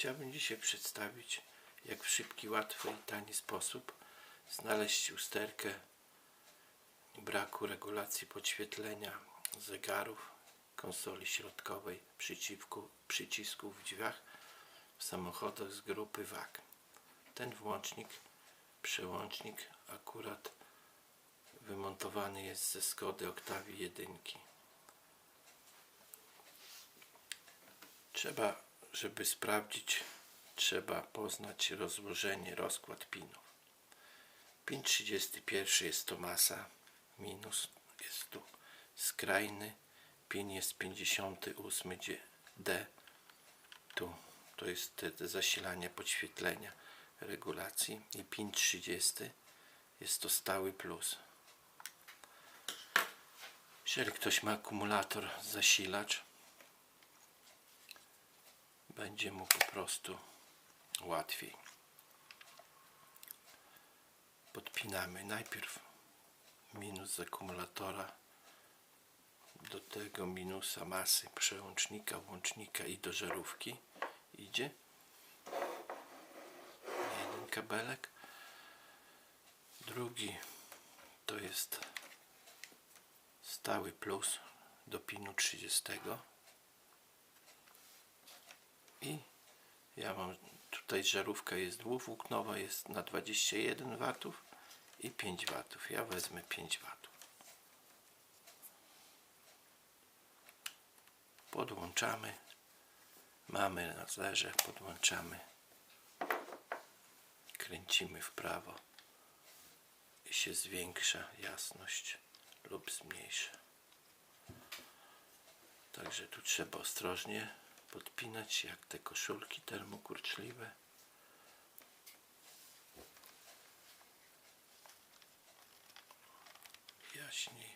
Chciałbym dzisiaj przedstawić, jak w szybki, łatwy i tani sposób znaleźć usterkę braku regulacji podświetlenia zegarów, konsoli środkowej, przycisków w drzwiach w samochodach z grupy WAG. Ten włącznik, przełącznik akurat wymontowany jest ze Skody Octavii 1. Trzeba, żeby sprawdzić, trzeba poznać rozłożenie, rozkład pinów. Pin 31 jest to masa, minus jest tu skrajny, pin jest 58 dzie- D, tu to jest zasilanie podświetlenia regulacji i pin 30 jest to stały plus. Jeżeli ktoś ma akumulator zasilacz, będzie mu po prostu łatwiej. Podpinamy najpierw minus z akumulatora do tego minusa masy przełącznika, włącznika i do żarówki. Idzie. Jeden kabelek. Drugi to jest stały plus do pinu 30 i ja mam tutaj żarówka jest dwuwłóknowa jest na 21 watów i 5 watów. Ja wezmę 5 watów. Podłączamy. Mamy na zerze podłączamy. Kręcimy w prawo i się zwiększa jasność lub zmniejsza. Także tu trzeba ostrożnie podpinać jak te koszulki termokurczliwe jaśniej.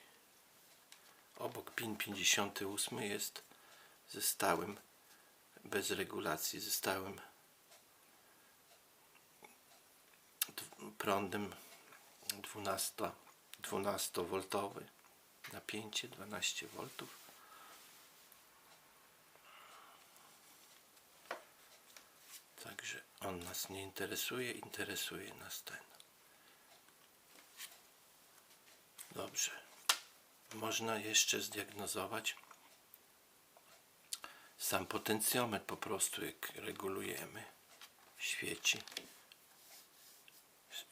Obok pin 58 jest ze stałym bez regulacji ze stałym prądem 12 12V napięcie 12 V Także on nas nie interesuje, interesuje nas ten. Dobrze. Można jeszcze zdiagnozować sam potencjometr po prostu jak regulujemy świeci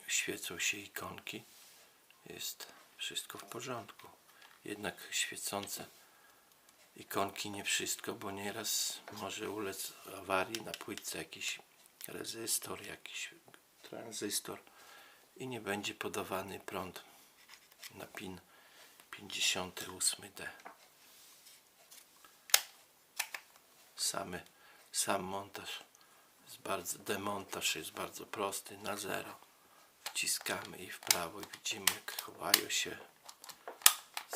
świecą się ikonki jest wszystko w porządku jednak świecące ikonki nie wszystko bo nieraz może ulec awarii na płytce jakiś rezystor jakiś tranzystor i nie będzie podawany prąd na pin 58D samy, sam montaż jest bardzo, demontaż jest bardzo prosty, na zero. Wciskamy i w prawo i widzimy jak chowają się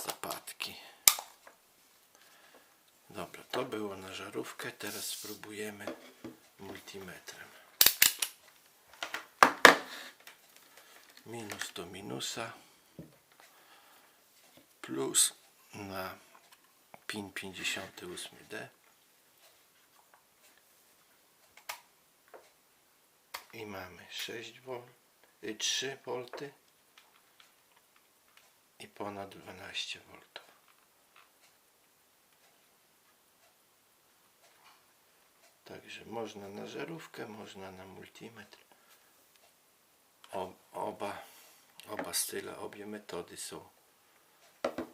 zapadki. Dobra, to było na żarówkę. Teraz spróbujemy multimetrem minus do minusa plus na pin 58D i mamy 6 V, 3 V i ponad 12 V. Także można na żarówkę, można na multimetr. Oba style, obie metody są,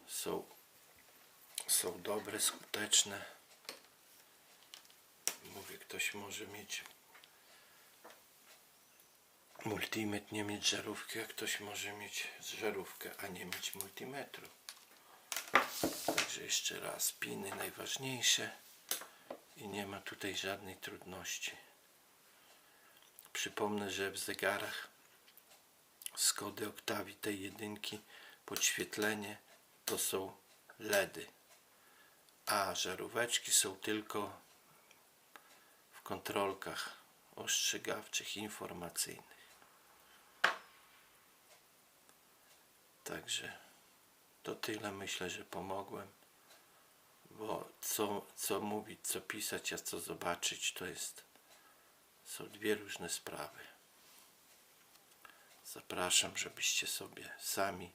są, są dobre, skuteczne. Mówię, ktoś może mieć multimetr nie mieć żarówki, a ktoś może mieć żarówkę, a nie mieć multimetru. Także jeszcze raz, piny najważniejsze i nie ma tutaj żadnej trudności. Przypomnę, że w zegarach Skody Octavii tej jedynki podświetlenie to są LEDy, a żaróweczki są tylko w kontrolkach ostrzegawczych, informacyjnych. Także to tyle myślę, że pomogłem. Bo co, co mówić, co pisać, a co zobaczyć, to jest Są dwie różne sprawy. Zapraszam, żebyście sobie sami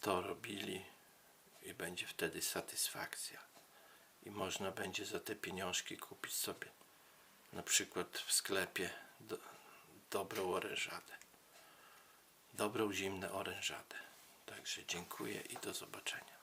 to robili i będzie wtedy satysfakcja. I można będzie za te pieniążki kupić sobie na przykład w sklepie do, dobrą orężadę. Dobrą zimną orężadę. Także dziękuję i do zobaczenia.